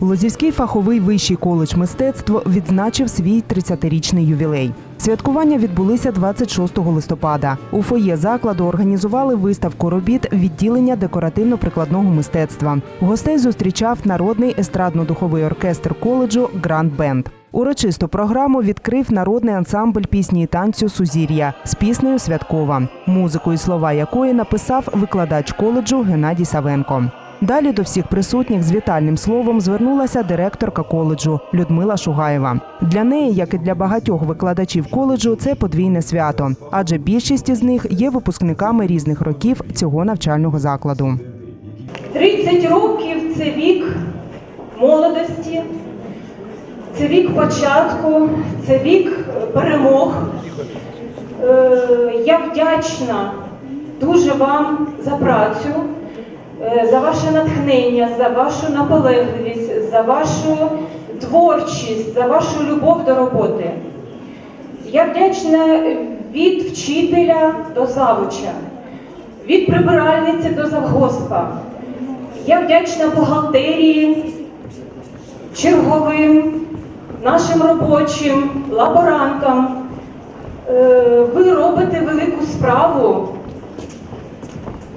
Лозівський фаховий вищий коледж мистецтв відзначив свій 30-річний ювілей. Святкування відбулися 26 листопада. У фоє закладу організували виставку робіт відділення декоративно-прикладного мистецтва. Гостей зустрічав народний естрадно-духовий оркестр коледжу Гранд Бенд. Урочисту програму відкрив народний ансамбль пісні і танцю Сузір'я з піснею Святкова, музику і слова якої написав викладач коледжу Геннадій Савенко. Далі до всіх присутніх з вітальним словом звернулася директорка коледжу Людмила Шугаєва. Для неї, як і для багатьох викладачів коледжу, це подвійне свято, адже більшість із них є випускниками різних років цього навчального закладу. 30 років це вік молодості, це вік початку, це вік е, перемог. Е, Я вдячна дуже вам за працю, за ваше натхнення, за вашу наполегливість, за вашу творчість, за вашу любов до роботи. Я вдячна від вчителя до завуча, від прибиральниці до завгоспа. Я вдячна бухгалтерії, черговим, нашим робочим, лаборантам. Е, Ви робите велику справу.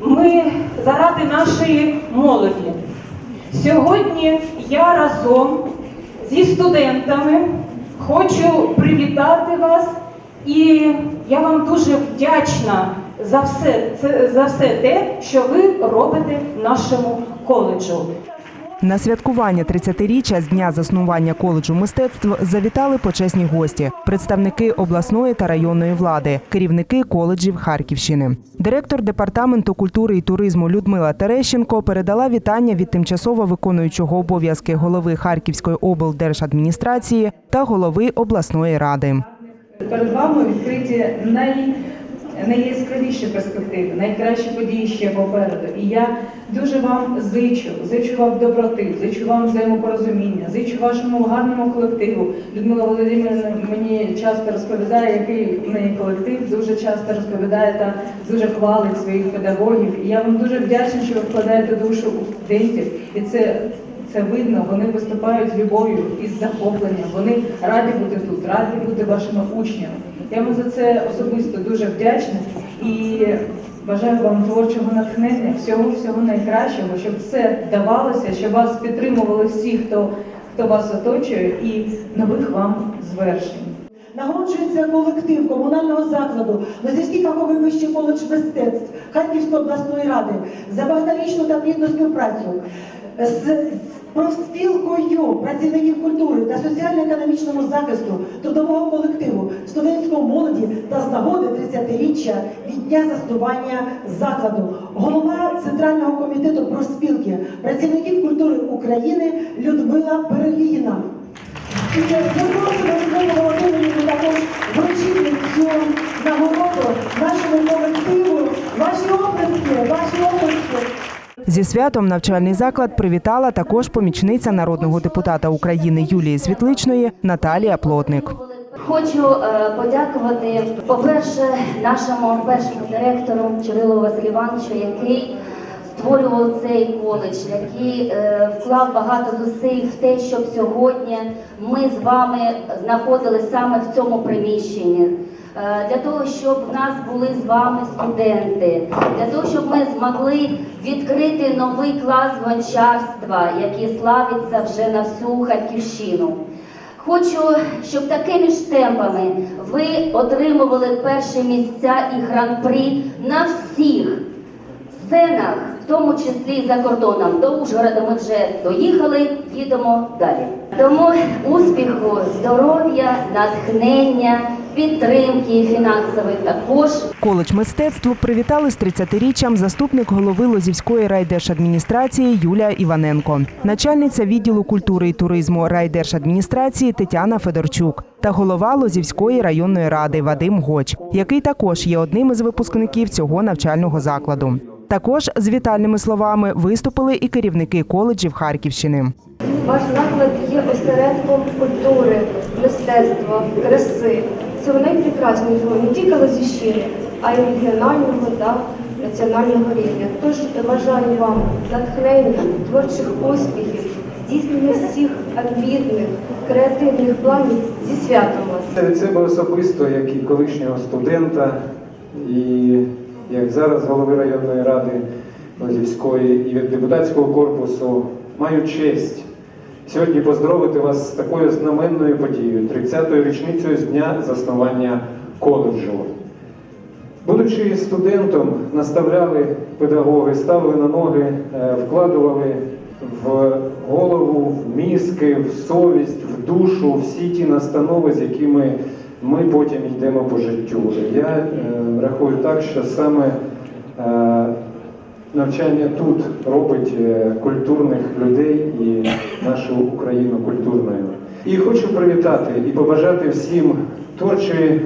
Ми заради нашої молоді. Сьогодні я разом зі студентами хочу привітати вас і я вам дуже вдячна за все, за все те, що ви робите нашому коледжу. На святкування 30-річчя з дня заснування коледжу мистецтв завітали почесні гості, представники обласної та районної влади, керівники коледжів Харківщини. Директор департаменту культури і туризму Людмила Терещенко передала вітання від тимчасово виконуючого обов'язки голови Харківської облдержадміністрації та голови обласної ради. Перед вами відкриті най, найяскравіші перспективи, найкращі події ще попереду. І я дуже вам зичу, зичу вам доброти, зичу вам взаємопорозуміння, зичу вашому гарному колективу. Людмила Володимирівна мені часто розповідає, який в неї колектив, дуже часто розповідає та дуже хвалить своїх педагогів. І я вам дуже вдячна, що ви вкладаєте душу у студентів. І це це видно, вони виступають з любов'ю і з захопленням. Вони раді бути тут, раді бути вашими учнями. Я вам за це особисто дуже вдячна і бажаю вам творчого натхнення, всього всього найкращого, щоб все давалося, щоб вас підтримували всі, хто, хто вас оточує, і нових вам звершень. Нагороджується колектив комунального закладу Лозівський фаховий вищий коледж мистецтв Харківської обласної ради за багаторічну та плідну співпрацю з профспілкою працівників культури та соціально-економічному захисту трудового колективу, студентської молоді та з нагоди 30-річчя від дня заснування закладу. Голова Центрального комітету профспілки працівників культури України Людмила Переліна. І ми просимо Людмилу Володимирівну також вручити цю нагороду нашому колективу. Ваші оплески, ваші оплески. Зі святом навчальний заклад привітала також помічниця народного депутата України Юлії Світличної Наталія Плотник. Хочу е, подякувати, по-перше, нашому першому директору Василю Івановичу, який створював цей коледж, який е, вклав багато зусиль в те, щоб сьогодні ми з вами знаходилися саме в цьому приміщенні. Е, Для того, щоб в нас були з вами студенти, для того, щоб ми змогли відкрити новий клас гончарства, який славиться вже на всю Харківщину. Хочу, щоб такими ж темпами ви отримували перші місця і гран-при на всіх сценах, в тому числі за кордоном. До Ужгорода ми вже доїхали, їдемо далі. Тому успіху, здоров'я, натхнення, підтримки фінансової також. Коледж мистецтв привітали з 30-річчям заступник голови Лозівської райдержадміністрації Юлія Іваненко, начальниця відділу культури і туризму райдержадміністрації Тетяна Федорчук та голова Лозівської районної ради Вадим Гоч, який також є одним із випускників цього навчального закладу. Також з вітальними словами виступили і керівники коледжів Харківщини. Ваш заклад є осередком культури, мистецтва, краси. Цього найпрекраснішого не тільки Лозівщини, а й регіонального та національного рівня. Тож бажаю вам натхнення, творчих успіхів здійснення всіх амбітних, креативних планів зі святом вас. Це від себе особисто, як і колишнього студента, і як зараз голови районної ради Лозівської і від депутатського корпусу маю честь сьогодні поздоровити вас з такою знаменною подією, 30-ю річницею з дня заснування коледжу. Будучи студентом, наставляли педагоги, ставили на ноги, е, вкладували в голову, в мізки, в совість, в душу всі ті настанови, з якими ми потім йдемо по життю. Я е, рахую так, що саме е, навчання тут робить е, культурних людей і нашу Україну культурною. І хочу привітати і побажати всім творчої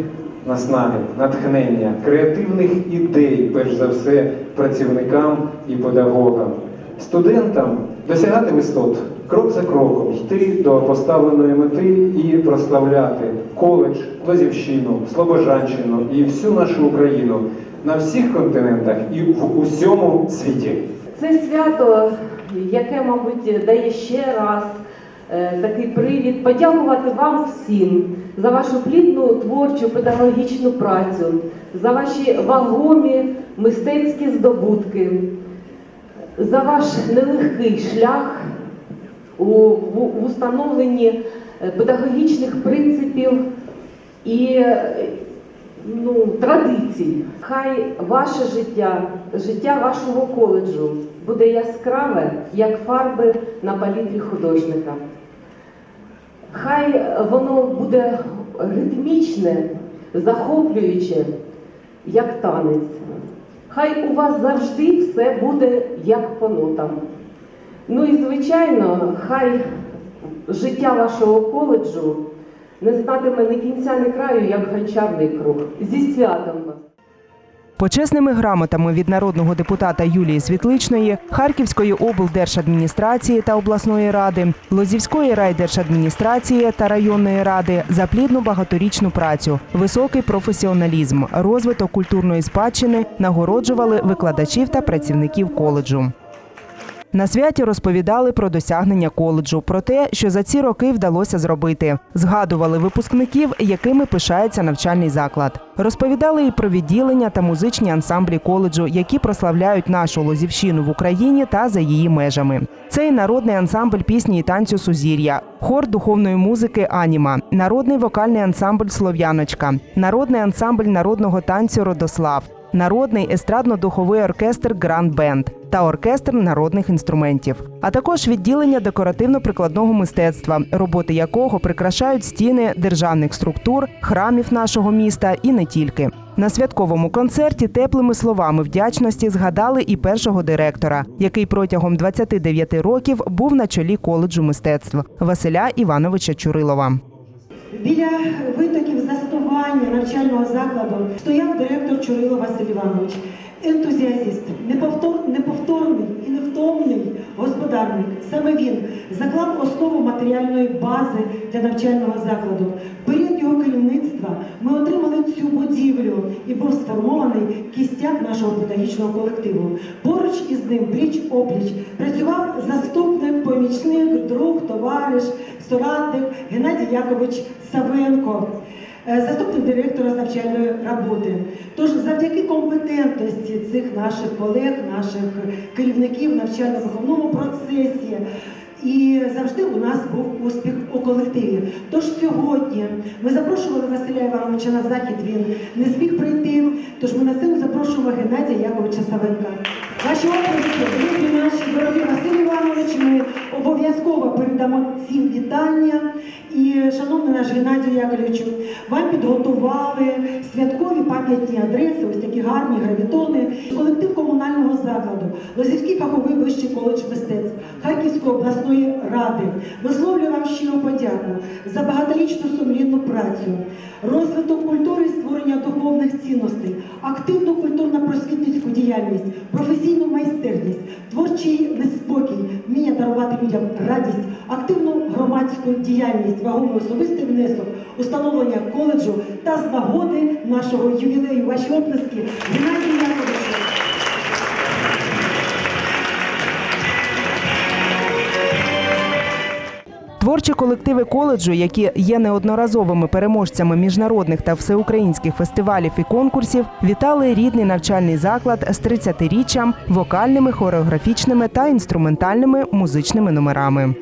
наснаги, натхнення, креативних ідей, перш за все, працівникам і педагогам, студентам досягати висот крок за кроком, йти до поставленої мети і прославляти коледж, Лозівщину, Слобожанщину і всю нашу Україну на всіх континентах і в усьому світі. Це свято, яке, мабуть, дає ще раз е, такий привід подякувати вам всім за вашу плідну творчу педагогічну працю, за ваші вагомі мистецькі здобутки, за ваш нелегкий шлях в, установленні е, педагогічних принципів і е, ну, традицій. Хай ваше життя, життя вашого коледжу буде яскраве, як фарби на палітрі художника. Хай воно буде ритмічне, захоплююче, як танець. Хай у вас завжди все буде як по нотам. Ну і звичайно, хай життя вашого коледжу не знатиме ні кінця, ні краю, як гончарний круг. Зі святом вас! Почесними грамотами від народного депутата Юлії Світличної, Харківської облдержадміністрації та обласної ради, Лозівської райдержадміністрації та районної ради за плідну багаторічну працю, високий професіоналізм, розвиток культурної спадщини нагороджували викладачів та працівників коледжу. На святі розповідали про досягнення коледжу, про те, що за ці роки вдалося зробити. Згадували випускників, якими пишається навчальний заклад. Розповідали і про відділення та музичні ансамблі коледжу, які прославляють нашу лозівщину в Україні та за її межами. Це і народний ансамбль пісні і танцю Сузір'я, хор духовної музики Аніма, народний вокальний ансамбль Слов'яночка, народний ансамбль народного танцю Родослав. Народний естрадно-духовий оркестр Гранд Бенд та оркестр народних інструментів, а також відділення декоративно-прикладного мистецтва, роботи якого прикрашають стіни державних структур, храмів нашого міста і не тільки. На святковому концерті теплими словами вдячності згадали і першого директора, який протягом 29 років був на чолі коледжу мистецтв Василя Івановича Чурилова. Біля витоків заснування навчального закладу стояв директор Чурило Василь Іванович, ентузіазіст, неповтор, неповторний і невтомний господарник. Саме він заклав основу матеріальної бази для навчального закладу. В період його керівництва ми отримали цю будівлю і був сформований кістяк нашого педагогічного колективу. Поруч із ним пліч опліч працював заступник, помічник, друг, товариш, соратник Геннадій Якович Савенко. е, Заступник директора з навчальної роботи. Тож завдяки компетентності цих наших колег, наших керівників навчально-виховному процесі, і завжди у нас був успіх у колективі. Тож сьогодні ми запрошували Василя Івановича на захід. Він не зміг прийти. Тож ми на сцену запрошуємо Геннадія Яковича Савенка. Ваші друзі наші, дорогі Василь Іванович, ми обов'язково передамо всім вітання. І, шановний наш Геннадію Яковлевичу, вам підготували святкові пам'ятні адреси, ось такі гарні гравітони. Колектив комунального закладу, Лозівський фаховий вищий коледж мистецтв Харківської обласної ради висловлюю вам щиру подяку за багаторічну сумлінну працю, розвиток культури і створення духовних цінностей, активну культурно-просвітницьку діяльність, професійну майстерність, творчий неспокій, вміння дарувати людям радість, активну громадську діяльність, вагомий особистий внесок, установлення коледжу та з нагоди нашого ювілею. Ваші оплески Геннадій Яковлевичу. Творчі колективи коледжу, які є неодноразовими переможцями міжнародних та всеукраїнських фестивалів і конкурсів, вітали рідний навчальний заклад з 30-річчям, вокальними, хореографічними та інструментальними музичними номерами.